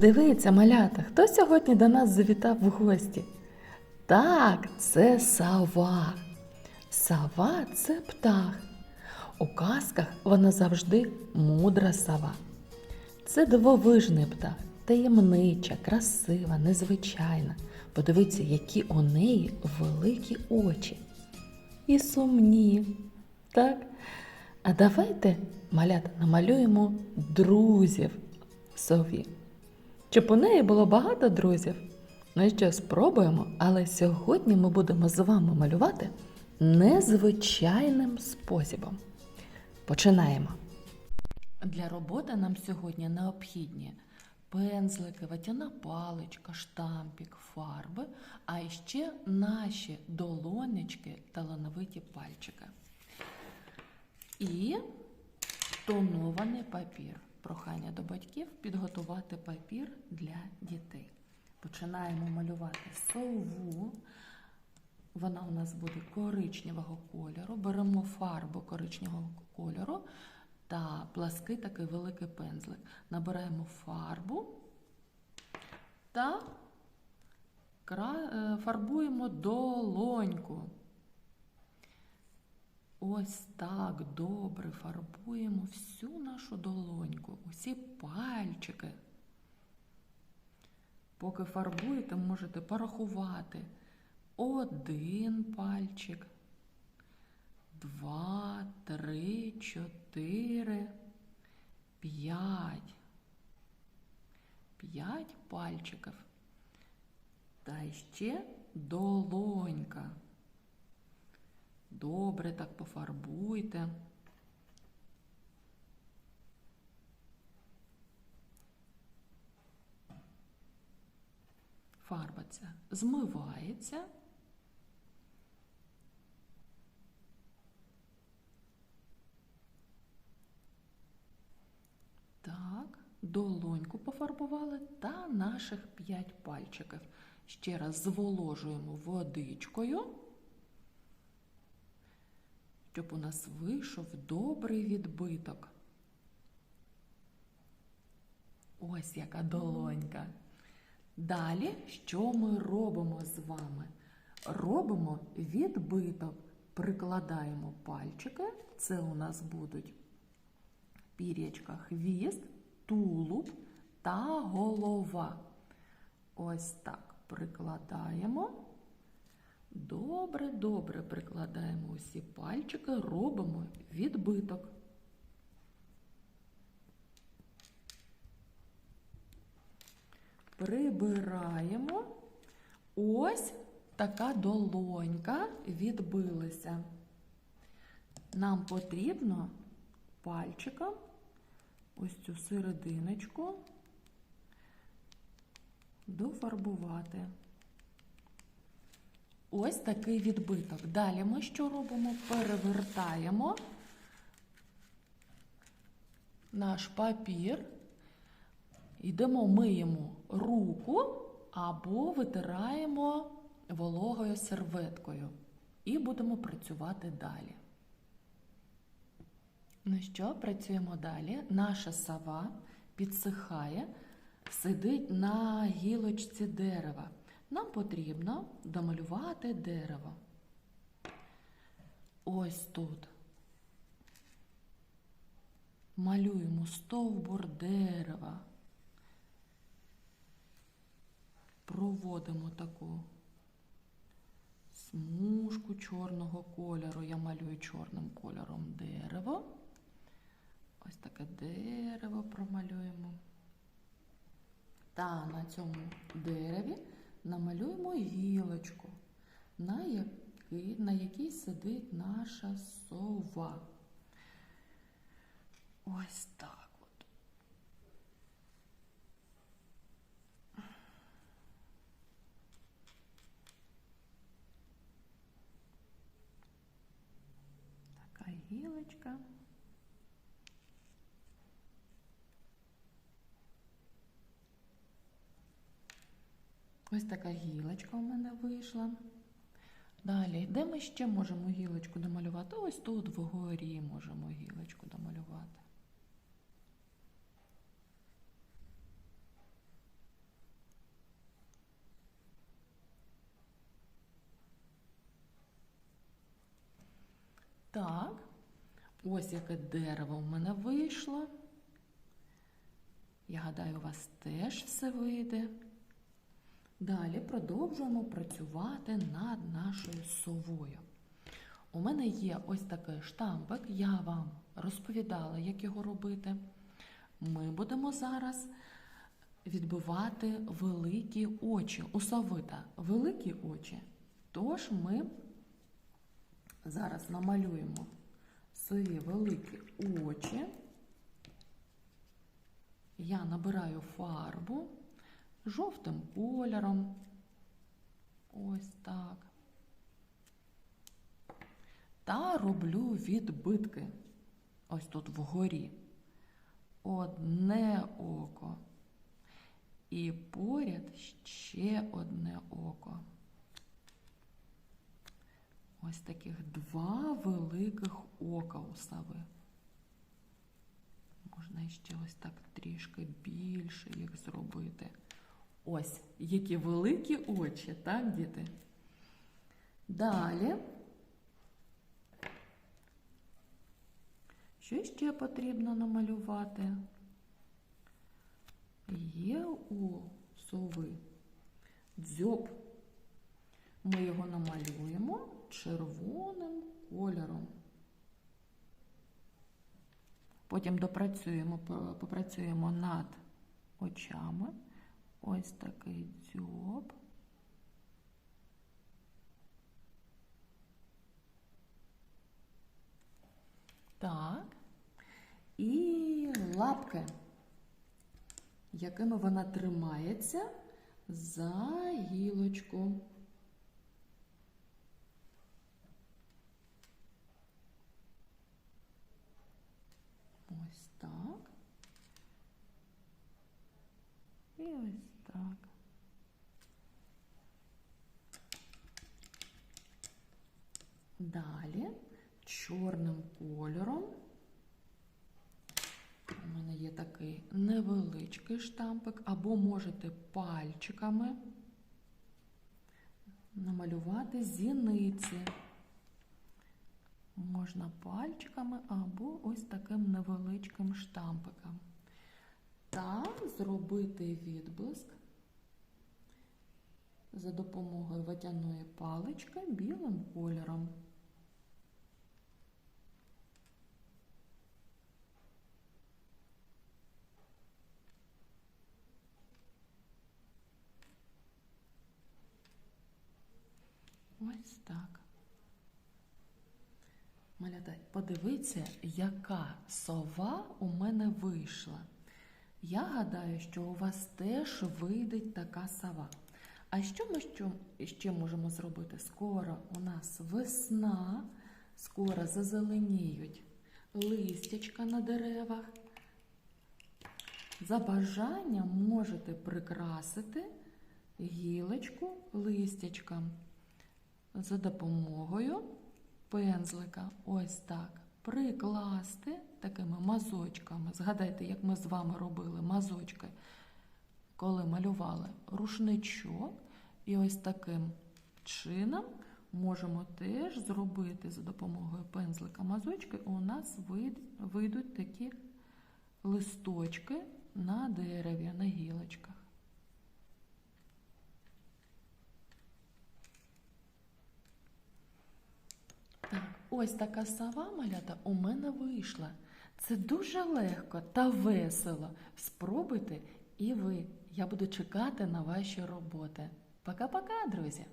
Подивіться, малята, хто сьогодні до нас завітав в гості? Так, це сова. Сова це птах. У казках вона завжди мудра сова. Це дивовижний птах, таємнича, красива, незвичайна. Подивіться, які у неї великі очі. І сумні. Так? А давайте, малята, намалюємо друзів сові. Щоб у неї було багато друзів. Ну що, спробуємо, але сьогодні ми будемо з вами малювати незвичайним способом. Починаємо. Для роботи нам сьогодні необхідні пензлики, ватяна паличка, штампік, фарби, а ще наші долонечки, талановиті пальчики. І тонований папір. Прохання до батьків підготувати папір для дітей. Починаємо малювати сову. Вона у нас буде коричневого кольору. Беремо фарбу коричневого кольору та плаский такий великий пензлик. Набираємо фарбу та е, фарбуємо долоньку. Ось так добре фарбуємо всю нашу долоньку, усі пальчики. Поки фарбуєте, можете порахувати один пальчик, два, три, чотири, п'ять. П'ять пальчиків. Та ще долонька. Добре так пофарбуйте. Фарба ця змивається. Так, долоньку пофарбували та наших п'ять пальчиків. Ще раз зволожуємо водичкою щоб у нас вийшов добрий відбиток. Ось яка долонька. Далі, що ми робимо з вами? Робимо відбиток, прикладаємо пальчики. Це у нас будуть пір'ячка, хвіст, тулуб та голова. Ось так прикладаємо. Добре, добре прикладаємо усі пальчики, робимо відбиток. Прибираємо. Ось така долонька відбилася. Нам потрібно пальчиком ось цю серединочку дофарбувати. Ось такий відбиток. Далі ми що робимо? Перевертаємо наш папір, йдемо миємо руку або витираємо вологою серветкою. І будемо працювати далі. Ну що, працюємо далі. Наша сова підсихає, сидить на гілочці дерева. Нам потрібно домалювати дерево. Ось тут. Малюємо стовбур дерева. Проводимо таку смужку чорного кольору. Я малюю чорним кольором дерево. Ось таке дерево промалюємо. Та на цьому дереві намалюємо гілочку, на якій, на якій сидить наша сова. Ось так от. Така гілочка. Ось така гілочка у мене вийшла. Далі, де ми ще можемо гілочку домалювати? Ось тут вгорі можемо гілочку домалювати. Так, ось яке дерево в мене вийшло. Я гадаю, у вас теж все вийде. Далі продовжуємо працювати над нашою совою. У мене є ось такий штампик, я вам розповідала, як його робити. Ми будемо зараз відбивати великі очі у совита. Великі очі. Тож ми зараз намалюємо сові великі очі. Я набираю фарбу жовтим кольором. Ось так. Та роблю відбитки. Ось тут вгорі. Одне око. І поряд ще одне око. Ось таких два великих ока у сови. Можна ще ось так трішки більше їх зробити. Ось, які великі очі, так, діти? Далі. Що ще потрібно намалювати? Є у сови дзьоб. Ми його намалюємо червоним кольором. Потім допрацюємо, попрацюємо над очами. Ось такий дзьоб. Так. І лапки, якими вона тримається за гілочку. Ось так. І ось так. Далі чорним кольором. У мене є такий невеличкий штампик, або можете пальчиками намалювати зіниці. Можна пальчиками або ось таким невеличким штампиком. Та зробити відблиск за допомогою водяної палички білим кольором. Ось так. Малята, подивіться, яка сова у мене вийшла. Я гадаю, що у вас теж вийде така сова. А що ми що ще можемо зробити? Скоро у нас весна, скоро зазеленіють листячка на деревах. За бажанням можете прикрасити гілочку листячком за допомогою пензлика ось так прикласти такими мазочками. Згадайте, як ми з вами робили мазочки, коли малювали рушничок. І ось таким чином можемо теж зробити за допомогою пензлика мазочки. У нас вийдуть такі листочки на дереві, на гілочках. Ось така сова малята у мене вийшла. Це дуже легко та весело. Спробуйте і ви. Я буду чекати на ваші роботи. Пока-пока, друзі!